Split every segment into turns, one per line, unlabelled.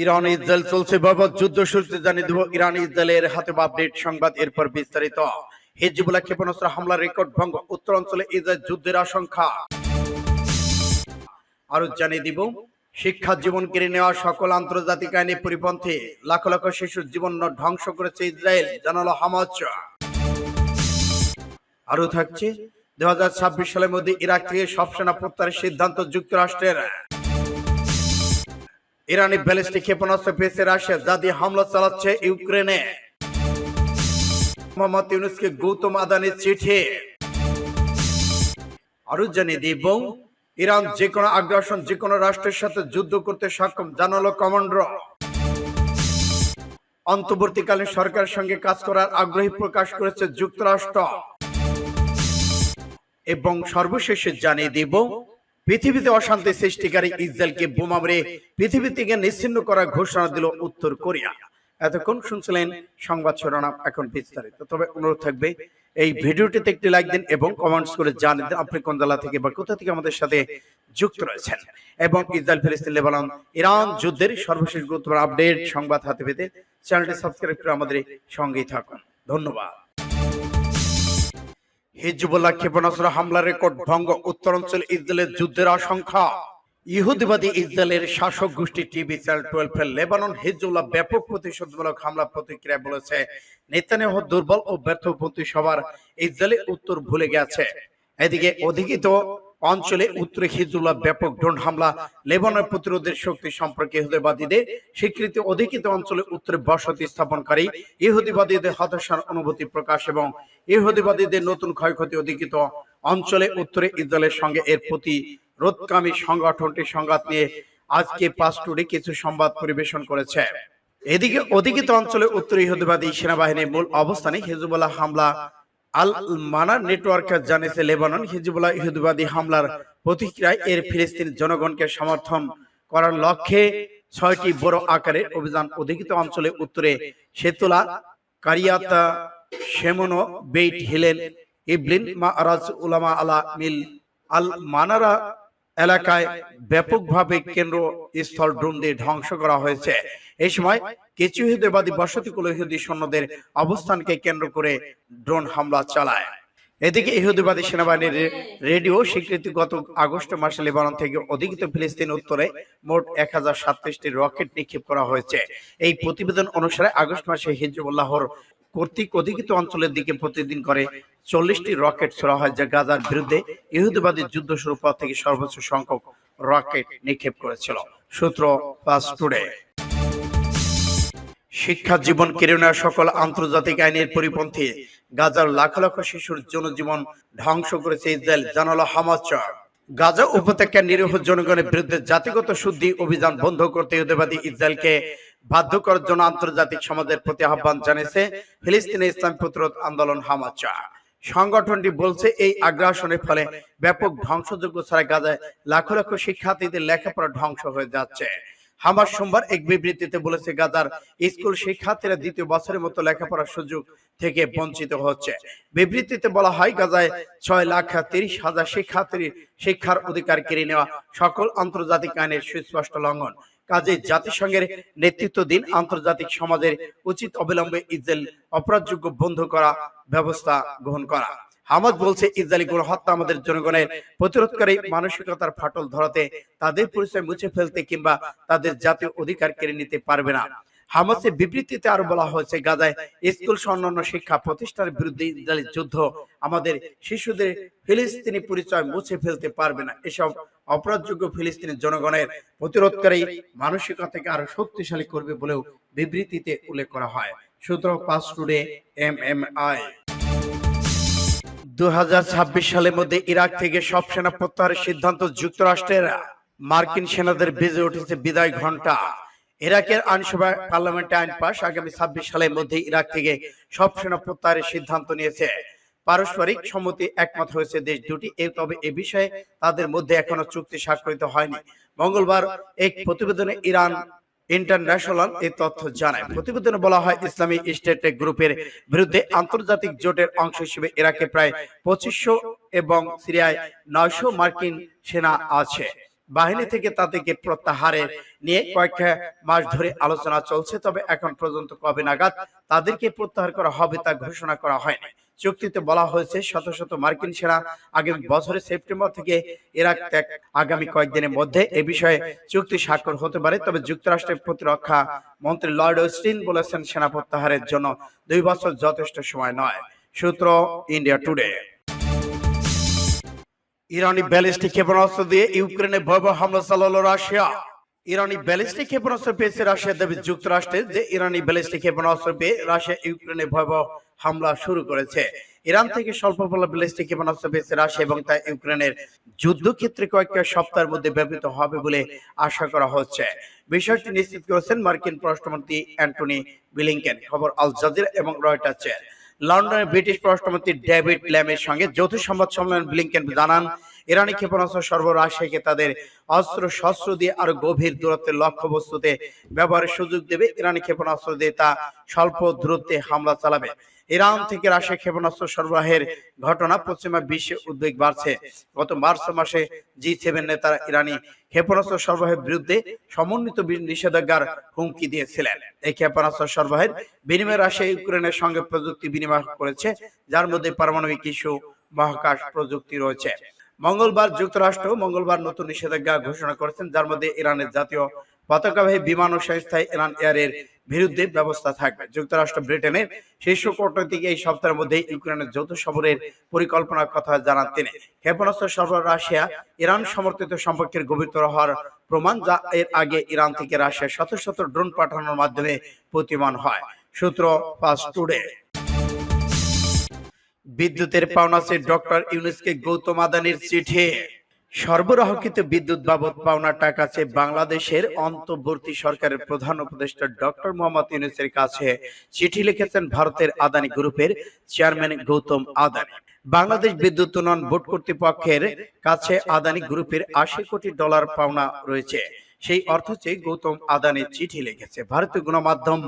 Iran Israel চলছে বাবদ যুদ্ধ শুরুতে জানিয়ে দেব, ইরান ইসরায়েলের হাতে আপডেট সংবাদ এরপর বিস্তারিত। হিজবুল্লাহ ক্ষেপণাস্ত্র হামলার রেকর্ড ভঙ্গ, উত্তর অঞ্চলে ইসরায়েল যুদ্ধের আশঙ্কা। আরও জানিয়ে দিব, শিক্ষা জীবন কেড়ে নেওয়া সকল আন্তর্জাতিক আইনের পরিপন্থী লাখ লাখ শিশুর জীবন ধ্বংস করেছে ইসরায়েল, জানালো হামাজ আরও থাকছে দু হাজার ছাব্বিশ সালের মধ্যে ইরাক থেকে সব সেনা প্রত্যাহারের সিদ্ধান্ত যুক্তরাষ্ট্রের। ইরানি ব্যালিস্টিক ক্ষেপণাস্ত্র পেয়েছে রাশিয়া যা দিয়ে হামলা চালাচ্ছে ইউক্রেনে। মোহাম্মদ ইউনুসকে গৌতম আদানির চিঠি। আরও জানিয়ে দিব ইরান যে কোনো আগ্রাসন, যে কোনো রাষ্ট্রের সাথে যুদ্ধ করতে সক্ষম, জানালো কমান্ডার। অন্তর্বর্তীকালীন সরকারের সঙ্গে কাজ করার আগ্রহী প্রকাশ করেছে যুক্তরাষ্ট্র। এবং সর্বশেষে জানিয়ে দিব পৃথিবীতে অশান্তি সৃষ্টিকারী ইসরায়েলকে বোমা মেরে পৃথিবী থেকে নিশ্চিন্ন করার ঘোষণা দিল উত্তর কোরিয়া। এতক্ষণ শুনছিলেন সংবাদ শিরোনাম, এখন বিস্তারিত। তবে অনুরোধ থাকবে, এই ভিডিওটিতে একটি লাইক দিন এবং কমেন্টস করে জানিয়ে দিন আপনি কোন জেলা থেকে বা কোথা থেকে আমাদের সাথে যুক্ত রয়েছেন। এবং ইসরায়েল ফিলিস্তিন লেবানন, ইরান যুদ্ধের সর্বশেষ গুরুত্বপূর্ণ আপডেট সংবাদ হাতে পেতে চ্যানেলটি সাবস্ক্রাইব করে আমাদের সঙ্গেই থাকুন। ধন্যবাদ। হিজবুল্লাহ ক্ষেপণাস্ত্র হামলার রেকর্ড ভঙ্গ উত্তরাঞ্চল ইসরায়েলের যুদ্ধের আশঙ্কা। ইহুদিবাদী ইসরায়েলের শাসক গোষ্ঠী টিভি চ্যানেল টুয়েলভ এর লেবানন হিজবুল্লাহ ব্যাপক প্রতিশোধমূলক হামলা প্রতিক্রিয়া বলেছে। নেতানিয়াহু দুর্বল ও ব্যর্থপন্থী সবার ইসরায়েলি উত্তর ভুলে গেছে। এদিকে অধিকৃত অঞ্চলে উত্তরে হিজবুল্লাহ ব্যাপক ড্রোন হামলা লেবাননের প্রতিরোধের শক্তি সম্পর্কে ইহুদিবাদীদের স্বীকৃতি অধিকৃত অঞ্চলে উত্তরে বসতি স্থাপনকারী ইহুদিবাদীদের হতাশার অনুভূতি প্রকাশ এবং ইহুদিবাদীদের নতুন ক্ষয়ক্ষতি অধিকৃত অঞ্চলে উত্তরে ইসরায়েলের সঙ্গে এর প্রতি রোধকামী সংগঠনটি সংঘাত নিয়ে আজকে পাঁচ টুডে কিছু সংবাদ পরিবেশন করেছে। এদিকে অধিকৃত অঞ্চলে উত্তর ইহুদিবাদী সেনাবাহিনীর মূল অবস্থানে হিজবুল্লাহ হামলা আল মানা নেটওয়ার্ক জানিয়েছে লেবানন হিজবুল্লাহ ইহুদবাদী হামলার প্রতিক্রিয়ায় এর ফিলিস্তিন জনগণকে সমর্থন করার লক্ষ্যে ছয়টি বড় আকারের অভিযান অধিকৃত অঞ্চলে উত্তরে সেতুলা কারিয়াতা শেমনো বেইট হিলেন ইবলিন মারাজ উলামা আলা মিল আল মানারা এলাকায় ব্যাপকভাবে কেন্দ্র স্থল ড্রোন দিয়ে ধ্বংস করা হয়েছে। এই সময় কিছু ইহুদিবাদী বসতিকুল ইহুদি সৈন্যদের অবস্থানকে কেন্দ্র করে ড্রোন হামলা চালায়। এদিকে ইহুদিবাদী সেনাবাহিনীর রেডিও স্বীকৃতি গত আগস্ট মাসে লেবানন থেকে অধিকৃত ফিলিস্তিন উত্তরে মোট এক হাজার রকেট নিক্ষেপ করা হয়েছে। এই প্রতিবেদন অনুসারে আগস্ট মাসে হিজবুল্লাহর কর্তৃক অধিকৃত অঞ্চলের দিকে প্রতিদিন করে চল্লিশটি রকেট ছোড়া হয় যা গাজার বিরুদ্ধে ইহুদিবাদী যুদ্ধ শুরু পর থেকে সর্বোচ্চ সংখ্যক রকেট নিক্ষেপ করেছিল। সূত্র পাস টুডে শিক্ষা, জীবন কেড়ে নেওয়া সকল আন্তর্জাতিক আইনের পরিপন্থী গাজার লাখ লাখ শিশুর জনজীবন ধ্বংস করেছে ইসরায়েল, জানালো হামাজ গাজা উপত্যকার নিরীহ জনগণের বিরুদ্ধে জাতিগত শুদ্ধি অভিযান বন্ধ করতে ইহুদিবাদী ইসরায়েলকে বাধ্য করার জন্য আন্তর্জাতিক সমাজের প্রতি আহ্বান জানিয়েছে ফিলিস্তিনি ইসলাম প্রতিরোধ আন্দোলন হামাচা। সংগঠনটি বলছে, এই আগ্রাসনের ফলে ব্যাপক ধ্বংসযোগ্য ছাড়া গাজায় লাখ লাখ শিক্ষার্থীদের লেখাপড়া ধ্বংস হয়ে যাচ্ছে। হামাস সোমবার এক বিবৃতিতে বলেছে, গাজার স্কুল শিক্ষার্থীরা দ্বিতীয় বছরের মতো লেখাপড়ার সুযোগ থেকে বঞ্চিত হচ্ছে। বিবৃতিতে বলা হয়, গাজায় ছয় লাখ তিরিশ হাজার শিক্ষার্থীর শিক্ষার অধিকার কেড়ে নেওয়া সকল আন্তর্জাতিক আইনের সুস্পষ্ট লঙ্ঘন। কাজে জাতিসংঘের নেতৃত্ব দিন আন্তর্জাতিক সমাজের উচিত অবিলম্বে ইসরায়েল অপরাধযোগ্য বন্ধ করা ব্যবস্থা গ্রহণ করা। হামাদ বলছে, ইসরায়েলি গণহত্যা আমাদের জনগণের প্রতিরোধকারী মানসিকতার ফাটল ধরাতে তাদের পরিচয় মুছে ফেলতে কিংবা তাদের জাতীয় অধিকার কেড়ে নিতে পারবে না। হামাসের বিবৃতিতে আরও বলা হয়েছে গাজায় স্কুল অন্যান্য শিক্ষা প্রতিষ্ঠানের বিরুদ্ধে ইসরায়েলি যুদ্ধ আমাদের শিশুদের ফিলিস্তিনি পরিচয় মুছে ফেলতে পারবে না। এসব অপরাধযোগ্য ফিলিস্তিনি জনগণের প্রতিরোধকারী মানসিকতাকে আরও শক্তিশালী করবে বলেও বিবৃতিতে উল্লেখ করা হয়। সূত্র Pars Today M M I দু হাজার ছাব্বিশ সালের মধ্যে ইরাক থেকে সব সেনা প্রত্যাহারের সিদ্ধান্ত যুক্তরাষ্ট্রের মার্কিন সেনাদের বেজে উঠেছে বিদায় ঘণ্টা ইরাকের আইনসভা পার্লামেন্টে আইন পাশ আগামী ছাব্বিশ সালের মধ্যে ইরাক থেকে সব সেনা প্রত্যাহারের সিদ্ধান্ত নিয়েছে। পারস্পরিক সম্মতি একমত হয়েছে দেশ দুটি তবে এ বিষয়ে তাদের মধ্যে এখনও চুক্তি স্বাক্ষরিত হয়নি। মঙ্গলবার এক প্রতিবেদনে ইরান ইন্টারন্যাশনাল এই তথ্য জানায়। প্রতিবেদনে বলা হয়, ইসলামী স্টেট গ্রুপের বিরুদ্ধে আন্তর্জাতিক জোটের অংশ হিসেবে ইরাকে প্রায় পঁচিশশো এবং সিরিয়ায় নয়শো মার্কিন সেনা আছে। বাহিনী থেকে তাদেরকে প্রত্যাহারের নিয়ে কয়েক মাস ধরে আলোচনা চলছে তবে এখন পর্যন্ত কবে নাগাদ তাদেরকে প্রত্যাহার করা হবে তা ঘোষণা করা হয়নি। চুক্তিতে বলা হয়েছে শত শত মার্কিন সেনা আগামী বছরের সেপ্টেম্বর থেকে ইরাক ত্যাগ আগামী কয়েকদিনের মধ্যে এ বিষয়ে চুক্তি স্বাক্ষর হতে পারে তবে যুক্তরাষ্ট্রের প্রতিরক্ষা মন্ত্রী লর্ড ওস্টিন বলেছেন সেনা প্রত্যাহারের জন্য দুই বছর যথেষ্ট সময় নয়। সূত্র ইন্ডিয়া টুডে। ইরানি ব্যালিস্টিক ক্ষেপণাস্ত্র দিয়ে ইউক্রেনে ভয়াবহ হামলা চালালো রাশিয়া। ইরানি ব্যালিস্টিক ক্ষেপণাস্ত্র পেয়েছে রাশিয়া দাবি যুক্তরাষ্ট্রের যে ইরানি ব্যালিস্টিক ক্ষেপণাস্ত্র পেয়ে রাশিয়া ইউক্রেনে ভয়াবহ হামলা শুরু করেছে। ইরান থেকে স্বল্প পাল্লা ব্যালিস্টিক ক্ষেপণাস্ত্র পেয়েছে রাশিয়া এবং তা ইউক্রেনের যুদ্ধক্ষেত্রে কয়েকটা সপ্তাহের মধ্যে ব্যবহৃত হবে বলে আশা করা হচ্ছে। বিষয়টি নিশ্চিত করেছেন মার্কিন পররাষ্ট্রমন্ত্রী অ্যান্টনি বিলিংকেন। খবর আল জাজিরা এবং রয়টার্সের। লন্ডনের ব্রিটিশ পররাষ্ট্রমন্ত্রী ডেভিড ল্যামের সঙ্গে যৌথ সংবাদ সম্মেলন ব্লিংকেন জানান। ইরানি ক্ষেপণাস্ত্র সরবরাহ রাশিয়াকে তাদের অস্ত্র শস্ত্র দিয়ে আরও গভীর দূরত্বের লক্ষ্যবস্তুতে ব্যবহারের সুযোগ দেবে। ইরানি ক্ষেপণাস্ত্র দিয়ে তা স্বল্প দূরত্বে হামলা চালাবে। ইরান থেকে রাশিয়া ক্ষেপণাস্ত্র সরবরাহের ঘটনা পশ্চিমা বিশ্বে উদ্বেগ বাড়ছে। গত মার্চ মাসে জি সেভেন নেতারা ইরানি ক্ষেপণাস্ত্র সরবরাহের বিরুদ্ধে সমন্বিত নিষেধাজ্ঞার হুমকি দিয়েছিলেন। এই ক্ষেপণাস্ত্র সরবরাহের বিনিময়ে রাশিয়া ইউক্রেনের সঙ্গে প্রযুক্তি বিনিময় করেছে, যার মধ্যে পারমাণবিক ইস্যু, মহাকাশ প্রযুক্তি রয়েছে। মঙ্গলবার যুক্তরাষ্ট্র মঙ্গলবার নতুন নিষেধাজ্ঞা ঘোষণা করেছেন, যার মধ্যে ইরানের জাতীয় পতাকাবাহী বিমান ও সংস্থায় ইরান এয়ারের বিরুদ্ধে ব্যবস্থা থাকবে। যুক্তরাষ্ট্র ব্রিটেনের শীর্ষ কূটনৈতিক এই সপ্তাহের মধ্যে ইউক্রেনের যৌথ সফরের পরিকল্পনার কথা জানান তিনি। ক্ষেপণাস্ত্র সরবরাহ রাশিয়া ইরান সমর্থিত সম্পর্কের গভীরতর হওয়ার প্রমাণ, যা এর আগে ইরান থেকে রাশিয়া শত শত ড্রোন পাঠানোর মাধ্যমে প্রতিমান হয়। সূত্র ফাস্ট টুডে। বিদ্যুতের পাওনাছে ডক্টর ইউনুসকে গৌতম আদানির চিঠি। সরবরাহকৃত বিদ্যুৎ বাবদ পাওনা টাকা চেয়ে বাংলাদেশের অন্তর্বর্তী সরকারের প্রধান উপদেষ্টা ডক্টর মোহাম্মদ ইউনুসের কাছে চিঠি লিখেছেন ভারতের আদানি গ্রুপের চেয়ারম্যান গৌতম আদানি। বাংলাদেশ বিদ্যুৎ উন্নয়ন বোর্ড কর্তৃপক্ষের কাছে আদানি গ্রুপের আশি কোটি ডলার পাওনা রয়েছে। সেই অর্থ চেয়ে গৌতম আদানি চিঠি লিখেছে। ভারতীয় গণমাধ্যম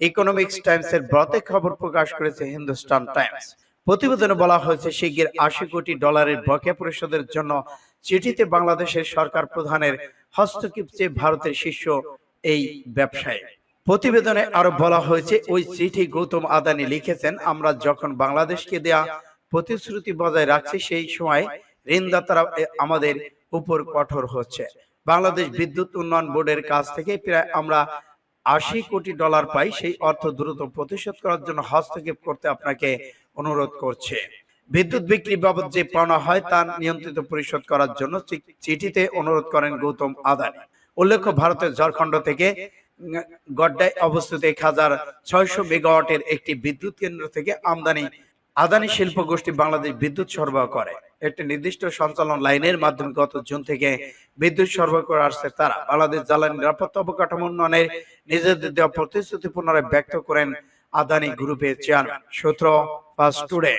ইকোনমিক্স টাইমসের ব্রতে খবর প্রকাশ করেছে হিন্দুস্তান টাইমস। প্রতিবেদনে বলা হয়েছে, শিগগির আশি কোটি ডলারের বকেয়া পরিশোধের জন্য চিঠিতে বাংলাদেশের সরকার প্রধানের হস্তক্ষেপ চেয়ে ভারতের শীর্ষ এই ব্যবসায়ী। প্রতিবেদনে আরও বলা হয়েছে, ওই চিঠি গৌতম আদানি লিখেছেন, আমরা যখন বাংলাদেশকে দেয়া প্রতিশ্রুতি বজায় রাখছি, সেই সময় ঋণদাতারা আমাদের উপর কঠোর হচ্ছে। বাংলাদেশ বিদ্যুৎ উন্নয়ন বোর্ডের কাছ থেকে প্রায় আমরা আশি কোটি ডলার পাই সেই অর্থ দ্রুত প্রতিশোধ করার জন্য হস্তক্ষেপ করতে আপনাকে অনুরোধ করছে। বিদ্যুৎ বিক্রি বাবদ যে পাওনা হয় তা নিয়ন্ত্রিত পরিশোধ করার জন্য চিঠিতে অনুরোধ করেন গৌতম আদানি। উল্লেখ্য, ভারতের ঝাড়খণ্ড থেকে গড্ডায় অবস্থিত এক হাজার ছয়শো মেগাওয়াটের একটি বিদ্যুৎ কেন্দ্র থেকে আমদানি আদানি শিল্প গোষ্ঠী বাংলাদেশ বিদ্যুৎ সরবরাহ করে। একটি নির্দিষ্ট সঞ্চালন লাইনের মাধ্যমে গত জুন থেকে বিদ্যুৎ সরবরাহ করে আসছে তারা। বাংলাদেশ জ্বালানি নিরাপত্তা অবকাঠামো উন্নয়নের নিজেদের দেওয়া প্রতিশ্রুতি পুনরায় ব্যক্ত করেন আদানি গ্রুপের চেয়ারম্যান। সূত্র ফাস্ট টুডে।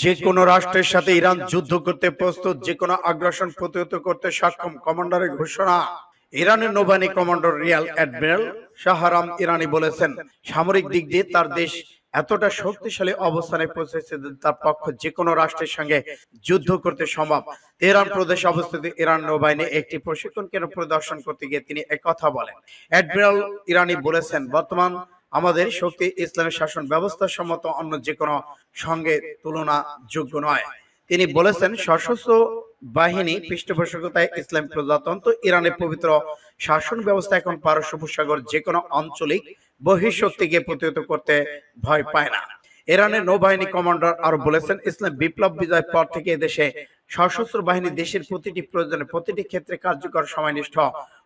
যে কোনো রাষ্ট্রের সাথে ইরান যুদ্ধ করতে প্রস্তুত যে কোনো আগ্রাসন প্রতিহত করতে সক্ষম কমান্ডারের ঘোষণা। ইরানের নৌবাহিনী commander rear admiral Shahram Irani বলেছেন, সামরিক দিক দিয়ে তার দেশ এতটা শক্তিশালী অবস্থানে পৌঁছেছে তার পক্ষ যে কোনো রাষ্ট্রের সঙ্গে যুদ্ধ করতে সম্ভব। তেহরান প্রদেশে অবস্থিত ইরান নৌবাহিনী একটি প্রশিক্ষণ কেন্দ্র পরিদর্শন করতে গিয়ে তিনি কথা বলেন। অ্যাডমিরাল ইরানি বলেছেন, বর্তমান আমাদের শক্তি, ইসলামের শাসন ব্যবস্থা সম্মত অন্য যে কোনো সঙ্গে তুলনা যোগ্য নয়। তিনি বলেছেন, সশস্ত্র বাহিনী পৃষ্ঠপোষকতায় ইসলাম প্রজাতন্ত্র, ইরানের পবিত্র শাসন ব্যবস্থা এখন পারস্য উপসাগর যে কোনো আঞ্চলিক বহিঃশক্তিকে প্রতিহত করতে ভয় পায় না। ইরানের নৌবাহিনী কমান্ডার আরও বলেছেন ইসলাম বিপ্লব বিজয়ের পর থেকে দেশে সশস্ত্র বাহিনী দেশের প্রতিটি প্রয়োজনে প্রতিটি ক্ষেত্রে কার্যকর সময়নিষ্ঠ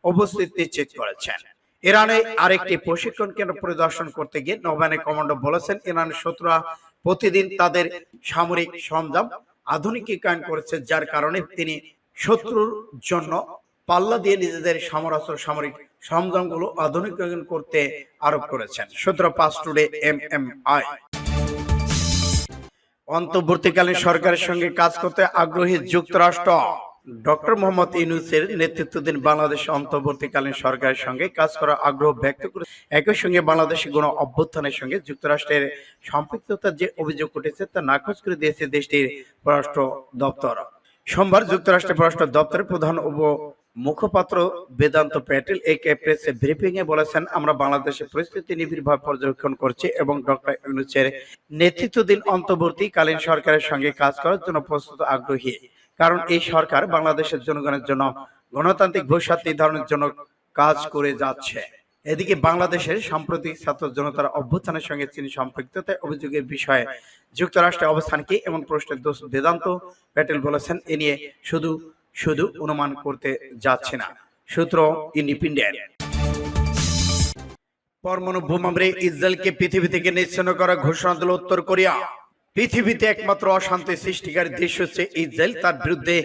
উপস্থিত নিশ্চিত করেছেন। ইরানে আরেকটি প্রশিক্ষণ কেন্দ্র পরিদর্শন করতে গিয়ে নৌবাহিনী কমান্ডার বলেছেন ইরানের শত্রুরা প্রতিদিন তাদের সামরিক সরঞ্জাম আধুনিকীকরণ করেছে যার কারণে তিনি শত্রুর জন্য পাল্লা দিয়ে নিজেদের সমরাস্ত্র সামরিক সরঞ্জামগুলো আধুনিকীকরণ করতে আরোপ করেছেন। সূত্র Pars Today M M I অন্তর্বর্তীকালীন সরকারের সঙ্গে কাজ করতে আগ্রহী যুক্তরাষ্ট্র, ডক্টর মোহাম্মদ ইউনুসের নেতৃত্বাধীন বাংলাদেশ অন্তর্বর্তীকালীন সরকারের সঙ্গে কাজ করার আগ্রহ ব্যক্ত করে একই সঙ্গে বাংলাদেশি গণ অভ্যুত্থানের সঙ্গে যুক্তরাষ্ট্রের সম্পৃক্ততার যে অভিযোগ উঠেছে তা নাকচ করে দিয়েছে দেশটির পররাষ্ট্র দপ্তর। সোমবার যুক্তরাষ্ট্রের পররাষ্ট্র দপ্তরের প্রধান উপ মুখপাত্র বেদান্ত প্যাটেল এই প্রেসে ব্রিফিং এ বলেছেন, আমরা বাংলাদেশের পরিস্থিতি নিবিড়ভাবে পর্যবেক্ষণ করছি এবং ডক্টর ইউনুসের নেতৃত্বাধীন অন্তর্বর্তীকালীন সরকারের সঙ্গে কাজ করার জন্য প্রস্তুত আগ্রহী। কারণ এই সরকার বাংলাদেশের জনগণের জন্য গণতান্ত্রিক ভবিষ্যৎ নির্ধারণের জন্য কাজ করে যাচ্ছে। এদিকে বাংলাদেশের সাম্প্রতিক ছাত্র জনতার অভ্যুত্থানের সঙ্গে চীন সম্পৃক্ততায় অভিযোগের বিষয়ে যুক্তরাষ্ট্রের অবস্থান কি এমন প্রশ্নের দোষ বেদান্ত প্যাটেল বলেছেন, এ নিয়ে শুধু শুধু অনুমান করতে যাচ্ছে না। সূত্র ইন্ডিপেন্ডেন্ট পরমাণু বোমা ইসরায়েলকে পৃথিবী থেকে নিচ্ছিন্ন করার ঘোষণা দিল উত্তর কোরিয়া। পৃথিবীতে একমাত্র অশান্তি সৃষ্টিকারী দেশ হচ্ছে ইসরায়েল। তার বিরুদ্ধে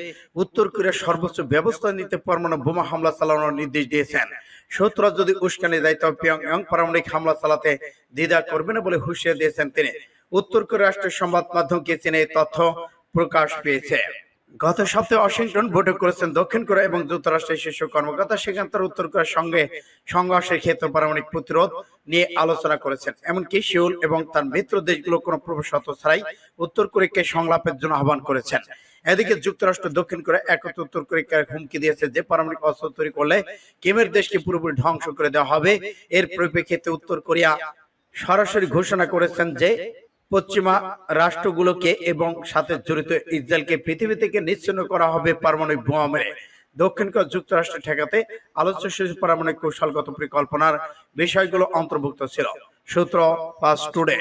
উত্তর কোরিয়ার সর্বোচ্চ ব্যবস্থা নিতে পরমাণু বোমা হামলা চালানোর নির্দেশ দিয়েছেন। শত্রুরা যদি উস্কানি দেয়, তবে পিয়ংইয়ং পারমাণবিক হামলা চালাতে দ্বিধা করবে না বলে হুঁশিয়ার দিয়েছেন তিনি। উত্তর কোরিয়া রাষ্ট্রের সংবাদ মাধ্যমকে চীনে তথ্য প্রকাশ পেয়েছে। গত সপ্তাহে ওয়াশিংটন বৈঠক করেছেন দক্ষিণ কোরিয়া এবং যুক্তরাষ্ট্রের শীর্ষ কর্মকর্তা, সেখানে তারা উত্তর কোরিয়ার সঙ্গে সংঘর্ষের ক্ষেত্রে পারমাণবিক প্রতিরোধ নিয়ে আলোচনা করেছেন। এমনকি সিউল এবং তার মিত্র দেশগুলো কোনো প্রবেশত ছাড়াই উত্তর কোরিয়াকে সংলাপের জন্য আহ্বান করেছেন। এদিকে যুক্তরাষ্ট্র দক্ষিণ কোরিয়া একত্র উত্তর কোরিয়াকে হুমকি দিয়েছে যে পারমাণবিক অস্ত্র তৈরি করলে কিমের দেশকে পুরোপুরি ধ্বংস করে দেওয়া হবে। এর পরিপ্রেক্ষিতে উত্তর কোরিয়া সরাসরি ঘোষণা করেছেন যে পশ্চিমা রাষ্ট্রগুলোকে এবং সাথে জড়িত ইসরায়েলকে পৃথিবী থেকে নিচ্ছিন্ন করা হবে পারমাণবিক বোমা মেরে। দক্ষিণ যুক্তরাষ্ট্র ঠেকাতে আলোচ্য শিশু পারমাণবিক কৌশলগত পরিকল্পনার বিষয়গুলো অন্তর্ভুক্ত ছিল। সূত্র ফাস্ট টুডে।